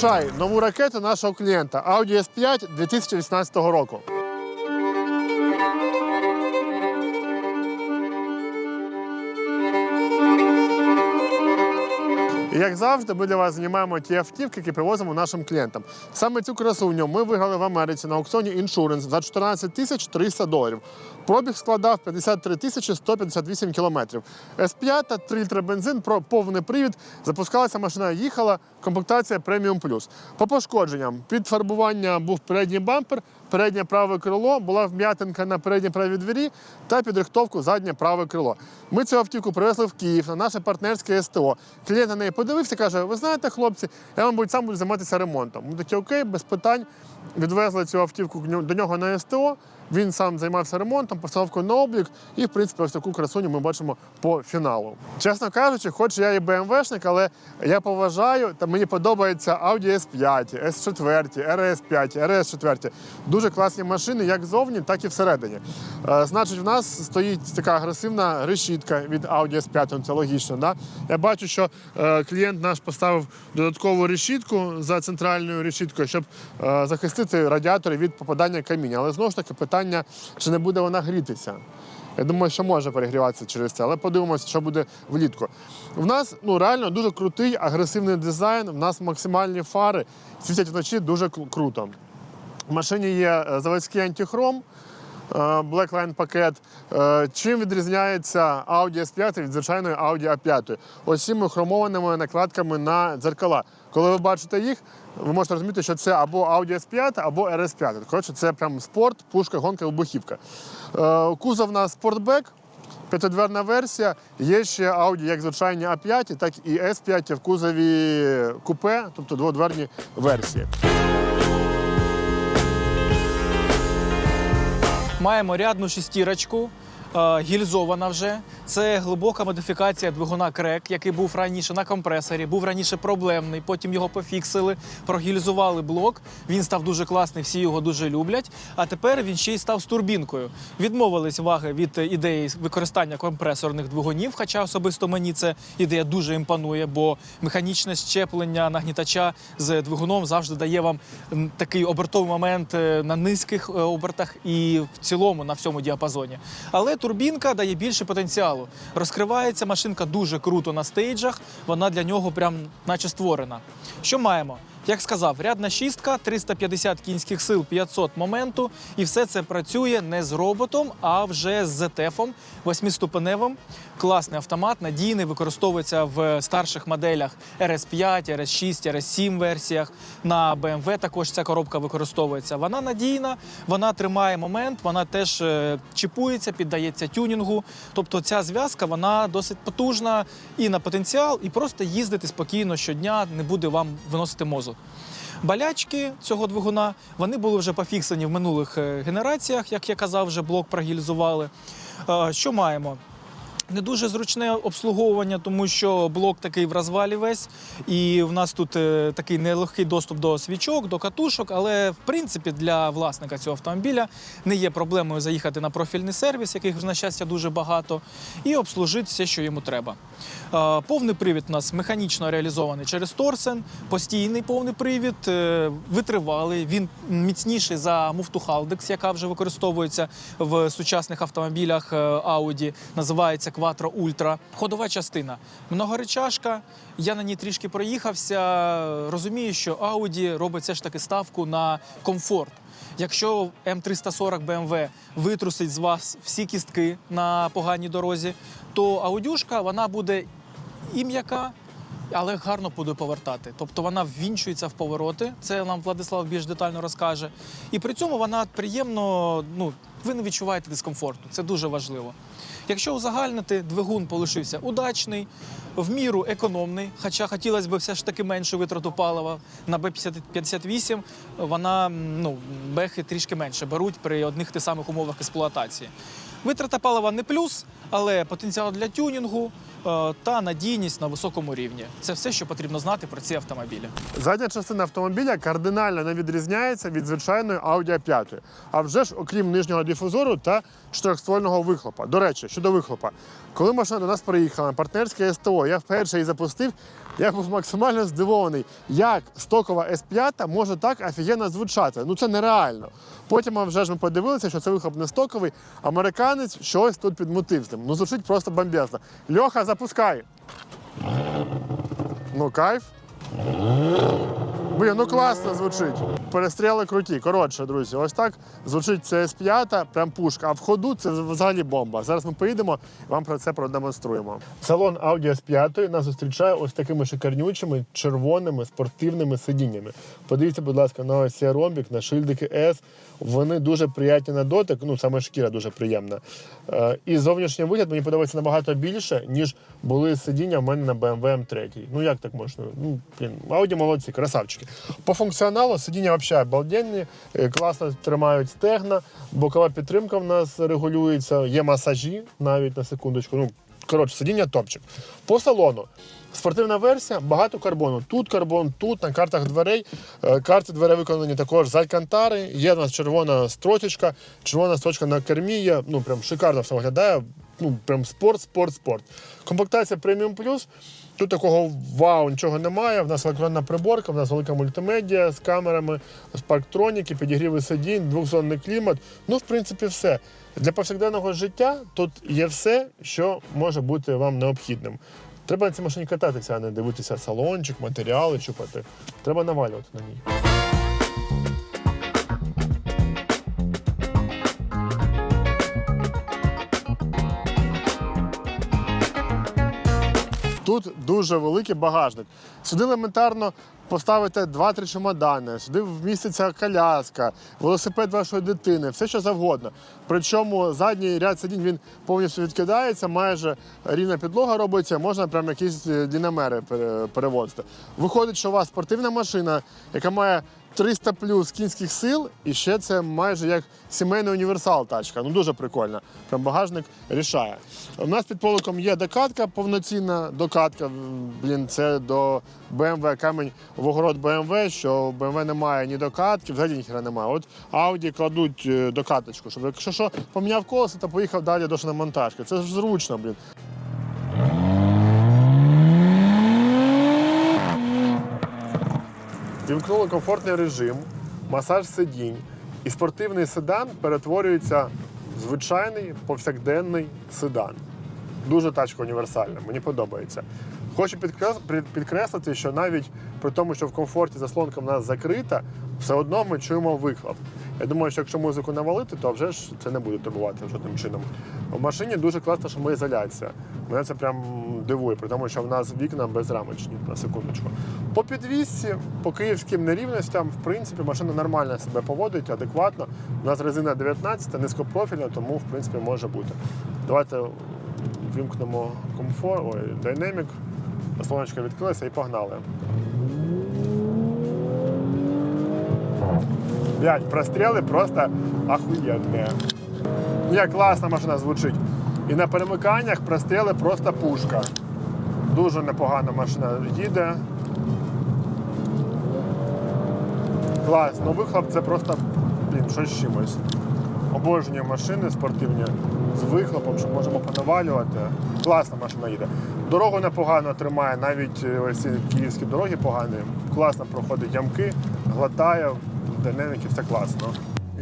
Зустрічай нову ракету нашого клієнта Audi S5 2018 року. Як завжди, ми для вас знімаємо ті автівки, які привозимо нашим клієнтам. Саме цю красуню ми виграли в Америці на аукціоні Insurance за 14 тисяч 300 доларів. Пробіг складав 53 тисячі 158 кілометрів. С5, 3 літри бензин, про повний привід. Запускалася машина, їхала, комплектація преміум плюс. По пошкодженням під фарбування був передній бампер, переднє праве крило, була вм'ятинка на передній правій двері та підрихтовку заднє праве крило. Ми цю автівку привезли в Київ на наше партнерське СТО. Клієнт на неї подивився, каже: Ви знаєте, хлопці, я, мабуть, сам буду займатися ремонтом. Ми такі окей, без питань. Відвезли цю автівку до нього на СТО. Він сам займався ремонтом, постановкою на облік, і в принципі ось таку красуню ми бачимо по фіналу. Чесно кажучи, хоч я і БМВшник, але я поважаю та мені подобається Audi S5, S4, RS5, RS4. Дуже класні машини, як ззовні, так і всередині. Е, Значить, в нас стоїть така агресивна решітка від Audi S5, ну, це логічно. Да? Я бачу, що е, клієнт наш поставив додаткову решітку за центральною решіткою, щоб е, захистити радіатори від попадання каміння. Але знову ж таки питання, чи не буде вона грітися. Я думаю, що може перегріватися через це, але подивимося, що буде влітку. В нас ну реально дуже крутий агресивний дизайн. В нас максимальні фари світять вночі дуже круто. В машині є е, заводський антихром. е, Blackline пакет. Е, Чим відрізняється Audi S5 від звичайної Audi A5? Ось цими хромованими накладками на дзеркала. Коли ви бачите їх, ви можете розуміти, що це або Audi S5, або RS5. Коротше, це прям спорт, пушка, гонка, вибухівка. Е, Кузов у нас спортбек. П'ятидверна версія. Є ще Audi як звичайні A5, так і S5 в кузові купе, тобто дводверні версії. Маємо рядну шестірочку, гільзована вже. Це глибока модифікація двигуна крек, який був раніше на компресорі, був раніше проблемний. Потім його пофіксили, прогільзували блок. Він став дуже класний, всі його дуже люблять. А тепер він ще й став з турбінкою. Відмовились ваги від е, ідеї використання компресорних двигунів. Хоча особисто мені ця ідея дуже імпонує, бо механічне щеплення нагнітача з двигуном завжди дає вам такий обертовий момент е, на низьких е, обертах і в цілому на всьому діапазоні. Але турбінка дає більше потенціалу. Розкривається машинка дуже круто на стейджах. Вона для нього прям наче створена. Що маємо? Як сказав, рядна шістка, 350 кінських сил, 500 моменту, і все це працює не з роботом, а вже з ZF-ом, восьмиступеневим. Класний автомат, надійний, використовується в старших моделях RS5, RS6, RS7 версіях. На BMW також ця коробка використовується. Вона надійна, вона тримає момент, вона теж е, чіпується, піддається тюнінгу. Тобто ця зв'язка вона досить потужна і на потенціал, і просто їздити спокійно щодня не буде вам виносити мозок. Балячки цього двигуна вони були вже пофіксані в минулих е, генераціях, як я казав, вже блок прогільзували. Е, Що маємо? Не дуже зручне обслуговування, тому що блок такий в розвалі весь, і в нас тут е, такий нелегкий доступ до свічок, до катушок. Але в принципі для власника цього автомобіля не є проблемою заїхати на профільний сервіс, яких на щастя дуже багато, і обслужити все, що йому треба. Повний привід у нас механічно реалізований через торсен, постійний повний привід, е, витривалий. Він міцніший за муфту Haldex, яка вже використовується в сучасних автомобілях е, Audi. Називається Quattro Ultra. Ходова частина многоречашка. Я на ній трішки проїхався. Розумію, що Audi робить все ж таки ставку на комфорт. Якщо М340 BMW витрусить з вас всі кістки на поганій дорозі, то аудюшка вона буде і м'яка, але гарно буде повертати. Тобто вона ввінчується в повороти. Це нам Владислав більш детально розкаже. І при цьому вона приємно, ну ви не відчуваєте дискомфорту. Це дуже важливо. Якщо узагальнити, двигун полишився удачний, в міру економний, хоча хотілося б все ж таки меншу витрату палива. На Б-58 вона ну, бехи трішки менше беруть при одних тих самих умовах експлуатації. Витрата палива не плюс, але потенціал для тюнінгу, та надійність на високому рівні. Це все, що потрібно знати про ці автомобілі. Задня частина автомобіля кардинально не відрізняється від звичайної Audi A5. А вже ж, окрім нижнього дифузору та чотирьохствольного вихлопа. До речі, щодо вихлопа, коли машина до нас приїхала на партнерське СТО, я вперше її запустив. Я був максимально здивований, як стокова S5 може так офігенно звучати. Ну це нереально. Потім вже ж ми подивилися, що це вихлоп не стоковий. Американець щось тут підмутив з ним. Ну звучить просто бомбезно. Льоха, запускай. Ну, кайф. Блін, ну класно звучить. Перестріли круті. Коротше, друзі, ось так звучить CS5, прям пушка. А в ходу це взагалі бомба. Зараз ми поїдемо і вам про це продемонструємо. Салон Audi S5 нас зустрічає ось такими шикарнючими червоними спортивними сидіннями. Подивіться, будь ласка, на ось цей ромбік, на шильдики S. Вони дуже приятні на дотик, ну саме шкіра дуже приємна. Е, і зовнішній вигляд мені подобається набагато більше, ніж були сидіння в мене на BMW M3. Ну як так можна? Ну, блін, Audi молодці, красавчики. По функціоналу сидіння взагалі обалденні, е, класно тримають стегна, бокова підтримка в нас регулюється, є масажі навіть на секундочку. Ну, коротше, сидіння топчик. По салону. Спортивна версія, багато карбону. Тут карбон, тут на картах дверей. Е, Карти дверей виконані також з алькантари. Є в нас червона строчечка, червона строчка на кермі є. Ну прям шикарно все виглядає. Ну прям спорт, спорт, спорт. Комплектація преміум плюс. Тут такого вау нічого немає. В нас електронна приборка, в нас велика мультимедіа з камерами, з парктроніки, підігріви сидінь, двохзонний клімат. Ну, в принципі, все. Для повсякденного життя тут є все, що може бути вам необхідним. Треба на цій машині кататися, а не дивитися салончик, матеріали чупати. Треба навалювати на ній. Тут дуже великий багажник. Сюди елементарно поставити 2-3 чемодани, сюди вміститься коляска, велосипед вашої дитини, все що завгодно. Причому задній ряд сидінь він повністю відкидається, майже рівна підлога робиться, можна прям якісь динамери перевозити. Виходить, що у вас спортивна машина, яка має 300 плюс кінських сил, і ще це майже як сімейний універсал тачка. Ну дуже прикольно. Прям багажник рішає. У нас під поликом є докатка, повноцінна докатка. Блін, це до BMW камінь в огород BMW, що BMW немає ні докатки, взагалі ніхера немає. От Audi кладуть е, докаточку, щоб якщо що поміняв колесо, то поїхав далі до шиномонтажки. Це ж зручно, блін. Вімкнули комфортний режим, масаж сидінь, і спортивний седан перетворюється в звичайний повсякденний седан. Дуже тачка універсальна, мені подобається. Хочу підкрес- підкреслити, що навіть при тому, що в комфорті заслонка в нас закрита, все одно ми чуємо вихлоп. Я думаю, що якщо музику навалити, то вже ж це не буде турбувати жодним чином. В машині дуже класна шумоізоляція. Мене це прям дивує, при тому, що в нас вікна безрамочні, на секундочку. По підвісці, по київським нерівностям, в принципі, машина нормально себе поводить, адекватно. У нас резина 19, низькопрофільна, тому в принципі може бути. Давайте вимкнемо комфорт, ой, динамік, заслоночка відкрилася і погнали. Блять, простріли просто охуєнні. Ну, Як класна машина звучить. І на перемиканнях простріли просто пушка. Дуже непогана машина їде. Клас, ну вихлоп це просто, блін, щось чимось. Обожнюю машини спортивні з вихлопом, що можемо понавалювати. Класна машина їде. Дорогу непогано тримає, навіть е, ось ці київські дороги погані. Класно проходить ямки, глотає, динаміки, все класно.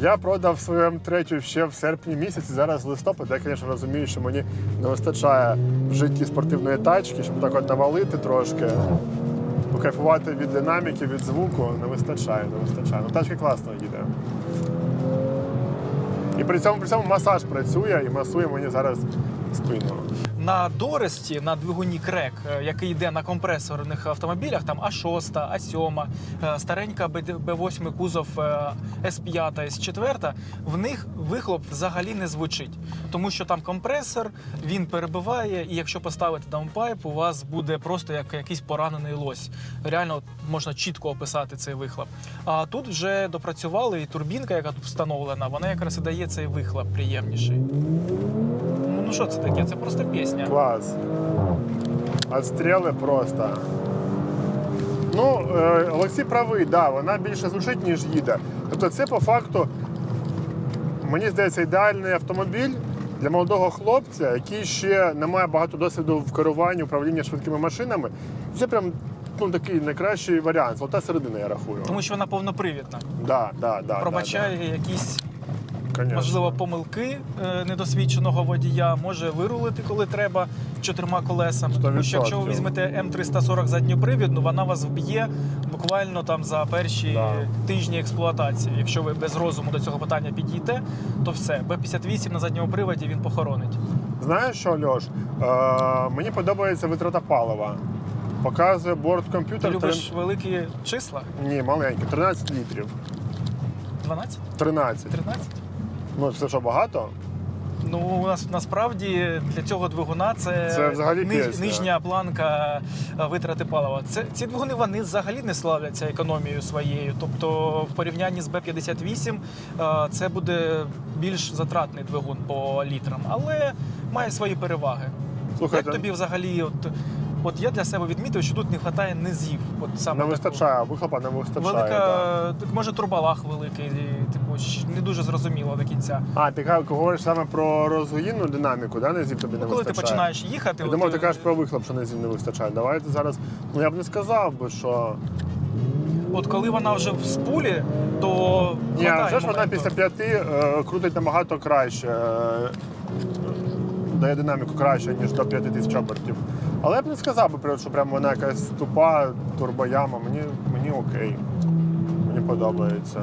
Я продав свою М3 ще в серпні місяці, зараз листопад. Я, звісно, розумію, що мені не вистачає в житті спортивної тачки, щоб так от навалити трошки. Покайфувати від динаміки, від звуку не вистачає, не вистачає. Ну, тачка класно їде. І при цьому, при цьому масаж працює і масує мені зараз спину. На Доресті, на двигуні крек, е, який йде на компресорних автомобілях, там А6, А7, е, старенька Б8 кузов е, С5, С4, в них вихлоп взагалі не звучить. Тому що там компресор, він перебиває, і якщо поставити даунпайп, у вас буде просто як якийсь поранений лось. Реально можна чітко описати цей вихлоп. А тут вже допрацювали, і турбінка, яка тут встановлена, вона якраз і дає цей вихлоп приємніший. Ну що це таке? Це просто пісня. Клас. Отстріли просто. Ну, е, Олексій правий, да, вона більше звучить, ніж їде. Тобто це по факту, мені здається, ідеальний автомобіль для молодого хлопця, який ще не має багато досвіду в керуванні, управлінні швидкими машинами. Це прям ну, такий найкращий варіант. Золота середина, я рахую. Тому що вона повнопривідна. Да, да, да, Пробачає якісь, да, да. можливо, помилки е, недосвідченого водія, може вирулити, коли треба чотирма колесами. Тому що якщо ви візьмете М340 задньопривідну, вона вас вб'є буквально там за перші Да. тижні експлуатації. Якщо ви без розуму до цього питання підійте, то все. Б-58 на задньому приводі він похоронить. Знаєш що, Льош? Е, мені подобається витрата палива. Показує борт Ти борткомп'ютер. любиш великі числа? Ні, маленький, 13 літрів. 12? 13. 13? Ну, це що багато? Ну, у нас насправді для цього двигуна це, Це взагалі ниж- нижня планка е, витрати палива. Це ці двигуни вони взагалі не славляться економією своєю. Тобто, в порівнянні з Б-58 е, це буде більш затратний двигун по літрам, але має свої переваги. Слухайте, Як тобі взагалі, от, от я для себе відмітив, що тут не вистачає низів. От саме не такого. вистачає, вихлопа не вистачає. Велика, да. так, може, турбалах великий, типу, не дуже зрозуміло до кінця. А, ти говориш саме про розгінну динаміку, да? Низів тобі не Ну, коли ти починаєш їхати, Я от, думав, ти е, кажеш про вихлоп, що низів не вистачає. Давайте зараз. Ну я б не сказав би, що. От коли вона вже в спулі, то Ні, вже ж вона після п'яти е, крутить набагато краще. Е, дає динаміку краще, ніж до 5 тисяч обертів. Але я б не сказав би, що прям вона якась тупа турбояма. Мені, мені окей. Мені подобається.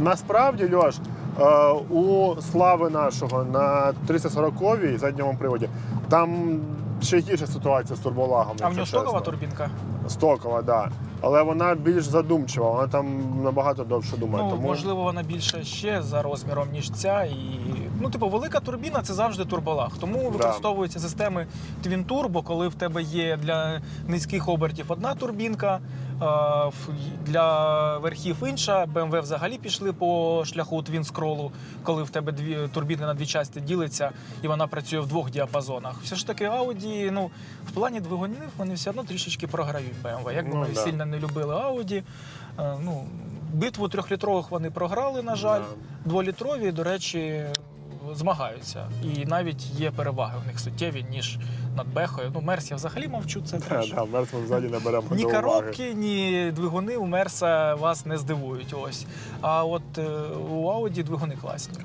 Насправді, Льош, е, у слави нашого на 340-й задньому приводі там ще гірша ситуація з турболагом. А в нього стокова турбінка? Стокова, так. Да. Але вона більш задумчива, вона там набагато довше думає. Ну, тому... можливо, вона більше ще за розміром, ніж ця. І... Ну, типу, велика турбіна це завжди турболаг. Тому використовуються системи Twin Turbo, коли в тебе є для низьких обертів одна турбінка, для верхів інша. BMW взагалі пішли по шляху Twin Scroll, коли в тебе дві турбіни на дві частини ділиться, і вона працює в двох діапазонах. Все ж таки, Audi, ну, в плані двигунів вони все одно трішечки програють BMW. Як би Ну, ми да. сильно не любили Audi. Ну, битву трьохлітрових вони програли, на жаль. Дволітрові, до речі, змагаються. І навіть є переваги в них суттєві, ніж над Бехою. Ну, Мерс я взагалі мовчу, це Да, да, Мерс ми взагалі не беремо Ні коробки, ні двигуни у Мерса вас не здивують. Ось. А от е, у Ауді двигуни класні.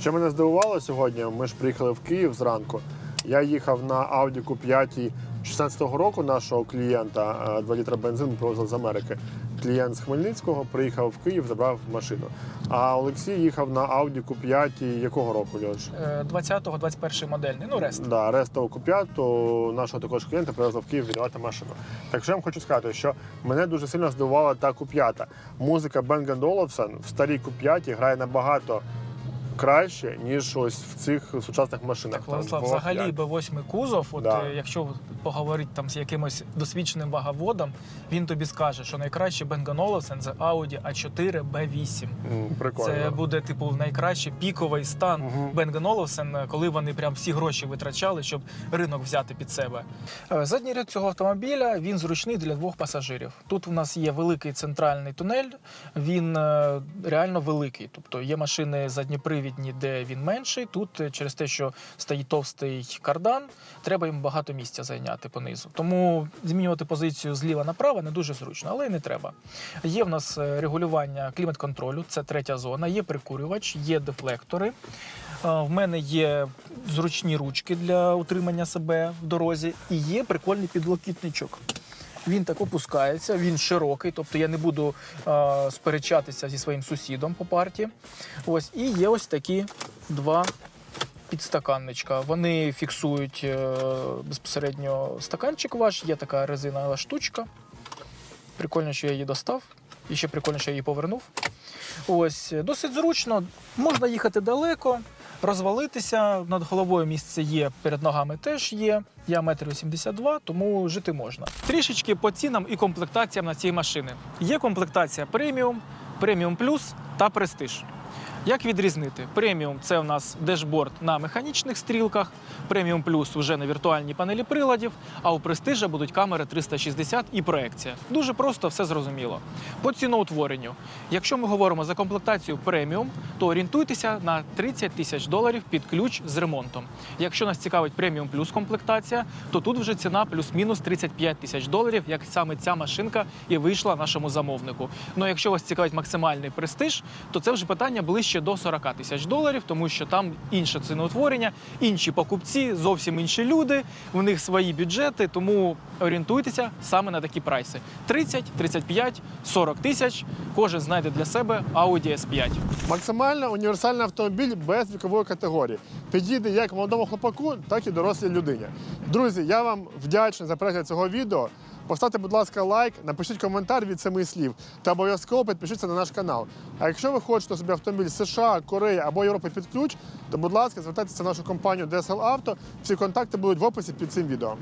Що мене здивувало сьогодні, ми ж приїхали в Київ зранку. Я їхав на Audi Q5 16-го року нашого клієнта, е, 2 літра бензину привозили з Америки. Клієнт з Хмельницького приїхав в Київ, забрав машину. А Олексій їхав на Audi Q5 якого року, Льош? Е, 20-го, 21 модельний. Ну, рест. Да, рестову Q5 нашого також клієнта привезли в Київ віддавати машину. Так що я вам хочу сказати, що мене дуже сильно здивувала та Q5. Музика Bang Olufsen в старій Q5 грає набагато краще, ніж ось в цих сучасних машинах. Так, Владислав, в взагалі Б8 кузов, от Да. е, якщо поговорити там з якимось досвідченим ваговодом, він тобі скаже, що найкраще Olufsen це Audi A4 B8. М, Прикольно. Це буде типу найкращий піковий стан Мгм. Bang Olufsen, коли вони прям всі гроші витрачали, щоб ринок взяти під себе. Е, Задній ряд цього автомобіля він зручний для двох пасажирів. Тут у нас є великий центральний тунель, він е, реально великий. Тобто є машини задньопривідні, де він менший. Тут е, через те, що стоїть товстий кардан, треба їм багато місця зайняти понизу. Тому змінювати позицію зліва направо не дуже зручно, але й не треба. Є в нас е, регулювання клімат-контролю, це третя зона, є прикурювач, є дефлектори. Е, В мене є зручні ручки для утримання себе в дорозі, і є прикольний підлокітничок. Він так опускається, він широкий, тобто я не буду е, сперечатися зі своїм сусідом по парті. Ось, і є ось такі два підстаканничка. Вони фіксують е, безпосередньо стаканчик ваш, є така резинова штучка. Прикольно, що я її достав. І ще прикольно, що я її повернув. Ось, досить зручно. Можна їхати далеко, розвалитися. Над головою місце є, перед ногами теж є. Я метр 82, тому жити можна. Трішечки по цінам і комплектаціям на цій машини. Є комплектація преміум, преміум плюс та престиж. Як відрізнити? Преміум це у нас дешборд на механічних стрілках, преміум плюс вже на віртуальній панелі приладів, а у престижа будуть камери 360 і проекція. Дуже просто все зрозуміло. По ціноутворенню. Якщо ми говоримо за комплектацію преміум, то орієнтуйтеся на 30 тисяч доларів під ключ з ремонтом. Якщо нас цікавить преміум плюс комплектація, то тут вже ціна плюс-мінус 35 тисяч доларів, як саме ця машинка і вийшла нашому замовнику. Ну якщо вас цікавить максимальний престиж, то це вже питання ближче до 40 тисяч доларів, тому що там інше ціноутворення, інші покупці, зовсім інші люди, у них свої бюджети, тому орієнтуйтеся саме на такі прайси: 30, 35, 40 тисяч. Кожен знайде для себе Audi S5. Максимально універсальний автомобіль без вікової категорії. Підійде як молодому хлопаку, так і дорослій людині. Друзі, я вам вдячний за перегляд цього відео. Поставте, будь ласка, лайк, напишіть коментар від семи слів та обов'язково підпишіться на наш канал. А якщо ви хочете собі автомобіль з США, Кореї або Європи під ключ, то будь ласка, звертайтеся в нашу компанію DSL Auto. Всі контакти будуть в описі під цим відео.